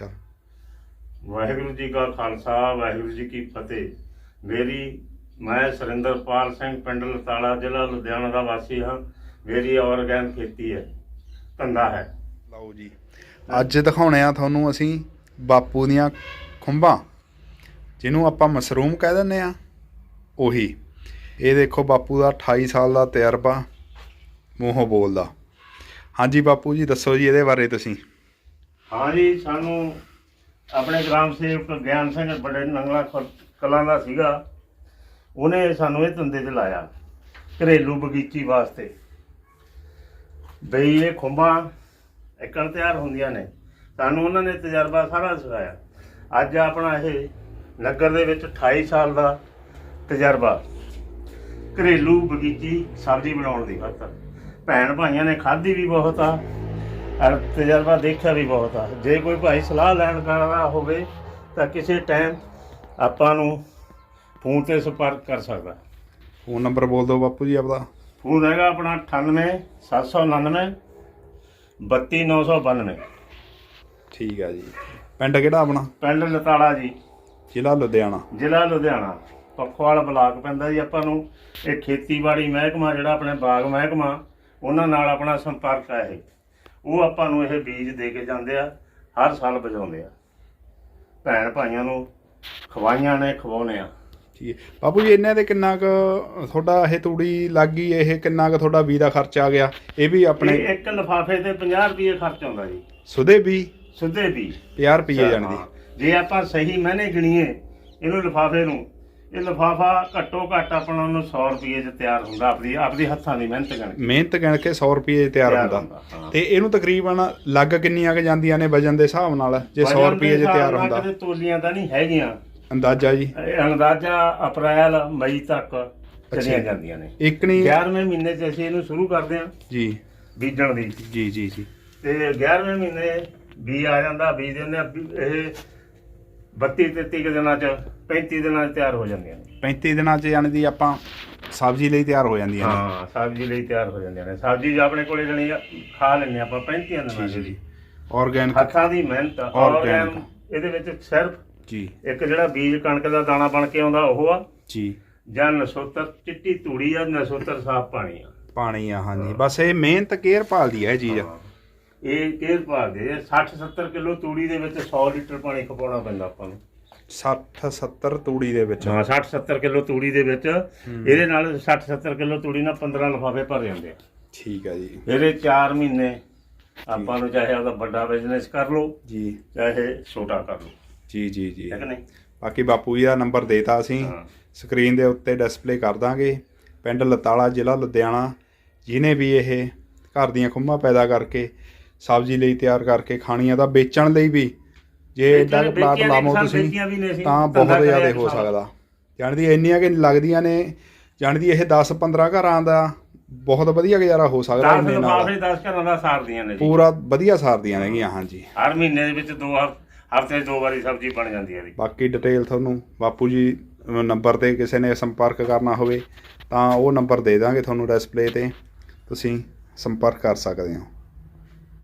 ਚਲ ਵਾਹਿਗੁਰੂ ਜੀ ਕਾ ਖਾਲਸਾ ਵਾਹਿਗੁਰੂ ਜੀ ਕੀ ਫਤਿਹ। ਮੇਰੀ ਮੈਂ ਸੁਰਿੰਦਰਪਾਲ ਸਿੰਘ ਪਿੰਡ ਲਤਾਲਾ ਜ਼ਿਲ੍ਹਾ ਲੁਧਿਆਣਾ ਦਾ ਵਾਸੀ ਹਾਂ। ਮੇਰੀ ਆਰਗੈਨ ਖੇਤੀ ਹੈ। ਧੰਦਾ ਹੈ। ਲਓ ਜੀ। ਅੱਜ ਦਿਖਾਉਣੇ ਆ ਤੁਹਾਨੂੰ ਅਸੀਂ ਬਾਪੂ ਦੀਆਂ ਖੁੰਬਾਂ ਜਿਹਨੂੰ ਆਪਾਂ ਮਸ਼ਰੂਮ ਕਹਿ ਦਿੰਦੇ ਆ। ਉਹੀ। ਇਹ ਦੇਖੋ ਬਾਪੂ ਦਾ 28 ਸਾਲ ਦਾ ਤਜਰਬਾ ਮੂੰਹੋਂ ਬੋਲਦਾ। ਹਾਂਜੀ ਬਾਪੂ ਜੀ ਦੱਸੋ ਜੀ ਇਹਦੇ ਬਾਰੇ ਤੁਸੀਂ। ਹਾਂ ਜੀ, ਸਾਨੂੰ ਆਪਣੇ ਗ੍ਰਾਮ ਸੇਵਕ ਗਿਆਨ ਸਿੰਘ ਬੜੇ ਨੰਗਲਾ ਕਲਾਂ ਦਾ ਸੀਗਾ। ਉਹਨੇ ਸਾਨੂੰ ਇਹ ਧੰਦੇ 'ਚ ਲਾਇਆ, ਘਰੇਲੂ ਬਗੀਚੀ ਵਾਸਤੇ। ਬਈ ਇਹ ਖੁੰਬਾਂ ਇੱਕਣ ਤਿਆਰ ਹੁੰਦੀਆਂ ਨੇ। ਸਾਨੂੰ ਉਹਨਾਂ ਨੇ ਤਜਰਬਾ ਸਾਰਾ ਸਿਖਾਇਆ। ਅੱਜ ਆਪਣਾ ਇਹ ਨਗਰ ਦੇ ਵਿੱਚ 28 ਸਾਲ ਦਾ ਤਜਰਬਾ। ਘਰੇਲੂ ਬਗੀਚੀ ਸਬਜ਼ੀ ਬਣਾਉਣ ਦੀ ਖਾਤਰ। ਭੈਣ ਭਾਈਆਂ ਨੇ ਖਾਧੀ ਵੀ ਬਹੁਤ ਆ। ਔਰ ਤਜਰਬਾ ਦੇਖਿਆ ਵੀ ਬਹੁਤ ਆ। ਜੇ ਕੋਈ ਭਾਈ ਸਲਾਹ ਲੈਣ ਕਰਦਾ ਹੋਵੇ ਤਾਂ ਕਿਸੇ ਟਾਈਮ ਆਪਾਂ ਨੂੰ ਫੋਨ ਤੇ ਸੰਪਰਕ ਕਰ ਸਕਦਾ। ਫੋਨ ਨੰਬਰ ਬੋਲ ਦਿਓ ਬਾਪੂ ਜੀ ਆਪਦਾ। ਫੋਨ ਹੈਗਾ ਆਪਣਾ 98 799 32992 ਠੀਕ ਹੈ ਜੀ। ਪਿੰਡ ਕਿਹੜਾ ਆਪਣਾ? ਪਿੰਡ ਲਤਾੜਾ ਜੀ। ਜ਼ਿਲ੍ਹਾ ਲੁਧਿਆਣਾ। ਜ਼ਿਲ੍ਹਾ ਲੁਧਿਆਣਾ। ਪੱਖੋਵਾਲ ਬਲਾਕ ਪੈਂਦਾ ਜੀ ਆਪਾਂ ਨੂੰ। ਇਹ ਖੇਤੀਬਾੜੀ ਮਹਿਕਮਾ ਜਿਹੜਾ ਆਪਣੇ ਬਾਗ ਮਹਿਕਮਾ ਉਹਨਾਂ ਨਾਲ ਆਪਣਾ ਸੰਪਰਕ ਹੈ ਉਹ ਆਪਾਂ ਨੂੰ ਇਹ ਬੀਜ ਦੇ ਕੇ ਜਾਂਦੇ ਆ ਹਰ ਸਾਲ ਬਜਾਉਂਦੇ ਆ। ਭੈਣ ਭਾਈਆਂ ਨੂੰ ਖਵਾਈਆਂ ਨੇ ਖਵਾਉਣੇ ਆ। ਠੀਕ ਹੈ। ਬਾਪੂ ਜੀ ਇਹਨਾਂ ਦੇ ਕਿੰਨਾ ਕੁ ਤੁਹਾਡਾ ਇਹ ਤੂੜੀ ਲੱਗ ਗਈ ਇਹ ਕਿੰਨਾ ਕੁ ਤੁਹਾਡਾ ਬੀ ਦਾ ਖਰਚ ਆ ਗਿਆ? ਇਹ ਵੀ ਆਪਣੇ ਇਹ ਇੱਕ ਲਿਫਾਫੇ ਤੇ 50 ਰੁਪਏ ਖਰਚ ਆਉਂਦਾ ਜੀ। ਸੁਦੇ ਵੀ ਸਿੱਧੇ ਵੀ 50 ਰੁਪਏ ਜਾਣਦੀ। ਜੇ ਆਪਾਂ ਸਹੀ ਮਹੀਨੇ ਗਿਣੀਏ ਇਹਨੂੰ ਲਿਫਾਫੇ ਨੂੰ ਇਹ ਲਿਫਾਫਾ ਘੱਟੋ ਘੱਟ ਆਪਣਾ ਨੂੰ 100 ਰੁਪਏ 'ਚ ਤਿਆਰ ਹੁੰਦਾ ਆਪਣੀ ਆਪਣੀ ਹੱਥਾਂ ਦੀ ਮਿਹਨਤ ਕਰਕੇ। ਮਿਹਨਤ ਗਿਣ ਕੇ 100 ਰੁਪਏ ਤਿਆਰ ਤਿਆਰ ਹੁੰਦਾ। ਹਾਂ। ਤੇ ਇਹਨੂੰ ਤਕਰੀਬਨ ਲੱਗ ਕਿੰਨੀਆਂ ਕੁ ਜਾਂਦੀਆਂ ਨੇ ਵਜਨ ਦੇ ਹਿਸਾਬ ਨਾਲ ਜੇ 100 ਵਜਨ ਦੇ ਰੁਪਏ 'ਚ ਤਿਆਰ ਹੁੰਦਾ? ਕਦੇ ਤੋਲੀਆਂ ਤਾਂ ਨਹੀਂ ਹੈਗੀਆਂ। ਅੰਦਾਜ਼ਾ ਜੀ? ਇਹ ਅੰਦਾਜ਼ਾ ਅਪ੍ਰੈਲ ਮਈ ਤੱਕ ਚਲੀਆਂ। ਜਾਂਦੀਆਂ ਨੇ। ਇੱਕ ਨਹੀਂ 11ਵੇਂ ਮਹੀਨੇ 'ਚ ਅਸੀਂ ਇਹਨੂੰ ਸ਼ੁਰੂ ਕਰਦੇ ਹਾਂ। ਜੀ। ਬੀਜਣ ਦੀ। ਜੀ ਜੀ ਜੀ। ਤੇ 11ਵੇਂ ਮਹੀਨੇ ਬੀ ਆ ਜਾਂਦਾ ਬੀਜ ਦਿੰਦੇ ਆ ਇਹ 32 33 ਕੁ ਦਿਨਾਂ 'ਚ 35 ਦਿਨਾਂ 'ਚ ਤਿਆਰ ਹੋ ਜਾਂਦੀਆਂ ਨੇ। 35 ਦਿਨਾਂ 'ਚ ਜਾਣੀ ਦੀ ਆਪਾਂ ਸਬਜ਼ੀ ਲਈ ਤਿਆਰ ਹੋ ਜਾਂਦੀਆਂ ਨੇ। ਹਾਂ ਸਬਜ਼ੀ ਲਈ ਤਿਆਰ ਹੋ ਜਾਂਦੀਆਂ ਨੇ। ਸਬਜ਼ੀ ਜੋ ਆਪਣੇ ਕੋਲੇ ਜਣੀ ਖਾ ਲੈਂਦੇ ਆਪਾਂ 35 ਦਿਨਾਂ ਦੀ ਜੀ। ਆਰਗੈਨਿਕ ਹੱਥਾਂ ਦੀ ਮਿਹਨਤ। ਔਰ ਇਹਦੇ ਵਿੱਚ ਸਿਰਫ ਜੀ। ਇੱਕ ਜਿਹੜਾ ਬੀਜ ਕਣਕ ਦਾ ਦਾਣਾ ਬਣ ਕੇ ਆਉਂਦਾ ਉਹ ਆ। ਜੀ। ਜਾਂ ਨਸੋਤਰ ਚਿੱਟੀ ਧੂੜੀ ਆ ਨਸੋਤਰ ਸਾਫ਼ ਪਾਣੀ ਆ। ਪਾਣੀ ਆ ਹਾਂਜੀ। ਬਸ ਇਹ ਮਿਹਨਤ ਕੇਅਰ ਭਾਲਦੀ ਹੈ ਇਹ ਚੀਜ਼। ਹਾਂ। ਇਹ ਕੇਰ ਭਾਲਦੇ 60 70 ਕਿਲੋ ਤੂੜੀ ਦੇ ਵਿੱਚ 100 ਲੀਟਰ ਪਾਣੀ ਖਪਾਉਣਾ ਪੈਂਦਾ ਆਪਾਂ ਨੂੰ। 60 70 ਤੂੜੀ ਦੇ ਵਿੱਚ। ਹਾਂ 60 70 ਕਿਲੋ ਤੂੜੀ ਦੇ ਵਿੱਚ। ਇਹਦੇ ਨਾਲ 60 70 ਕਿਲੋ ਤੂੜੀ ਨਾਲ 15 ਲਿਫਾਫੇ ਭਰ ਜਾਂਦੇ ਆ। ਠੀਕ ਹੈ ਜੀ। ਇਹਦੇ 4 ਮਹੀਨੇ ਆਪਾਂ ਨੂੰ ਚਾਹੇ ਆਪਦਾ ਵੱਡਾ ਬਿਜ਼ਨਸ ਕਰ ਲਓ ਜੀ। ਚਾਹੇ ਛੋਟਾ ਕਰ ਲਓ। ਜੀ ਜੀ ਜੀ। ਹੈ ਕਿ ਨਹੀਂ? ਬਾਕੀ ਬਾਪੂ ਜੀ ਦਾ ਨੰਬਰ ਦੇਤਾ ਅਸੀਂ। ਸਕਰੀਨ ਦੇ ਉੱਤੇ ਡਿਸਪਲੇ ਕਰ ਦਾਂਗੇ। ਪਿੰਡ ਲਤਾਲਾ ਜ਼ਿਲ੍ਹਾ ਲੁਧਿਆਣਾ ਜਿਹਨੇ ਵੀ ਇਹ ਘਰ ਦੀਆਂ ਖੁੰਬਾਂ ਪੈਦਾ ਕਰਕੇ ਸਬਜ਼ੀ ਲਈ ਤਿਆਰ ਕਰਕੇ ਖਾਣੀਆਂ ਤਾਂ ਵੇਚਣ ਲਈ ਵੀ। ਜੇ ਏਡਾ ਕੁ ਪਲਾਟ ਲਾਵੋ ਤੁਸੀਂ ਤਾਂ ਬਹੁਤ ਜ਼ਿਆਦਾ ਹੋ। ਸਕਦਾ। ਜਾਣਦੀ ਇੰਨੀਆਂ ਕਿ ਲੱਗਦੀਆਂ ਨੇ ਜਾਣਦੀ ਇਹ 10 15 ਘਰਾਂ ਦਾ ਬਹੁਤ ਵਧੀਆ ਗੁਜ਼ਾਰਾ ਹੋ ਸਕਦਾ 10 ਇੰਨੇ ਨਾਲ। ਲਿਫਾਫੇ 10 ਘਰਾਂ ਦਾ ਸਾਰਦੀਆਂ ਨੇ ਜੀ। ਪੂਰਾ ਵਧੀਆ ਸਾਰਦੀਆਂ ਨੇਗੀਆਂ ਹਾਂਜੀ। ਹਰ ਮਹੀਨੇ ਦੇ ਵਿੱਚ ਦੋ ਹਫ਼ਤੇ ਦੋ ਵਾਰੀ ਸਬਜ਼ੀ ਬਣ ਜਾਂਦੀ ਹੈ ਜੀ। ਬਾਕੀ ਡਿਟੇਲ ਤੁਹਾਨੂੰ ਬਾਪੂ ਜੀ ਨੰਬਰ ਤੇ ਕਿਸੇ ਨੇ ਸੰਪਰਕ ਕਰਨਾ ਹੋਵੇ ਤਾਂ ਉਹ ਨੰਬਰ ਦੇ ਦਾਂਗੇ ਤੁਹਾਨੂੰ ਡਿਸਪਲੇ ਤੇ। ਤੁਸੀਂ ਸੰਪਰਕ ਕਰ ਸਕਦੇ ਹੋ।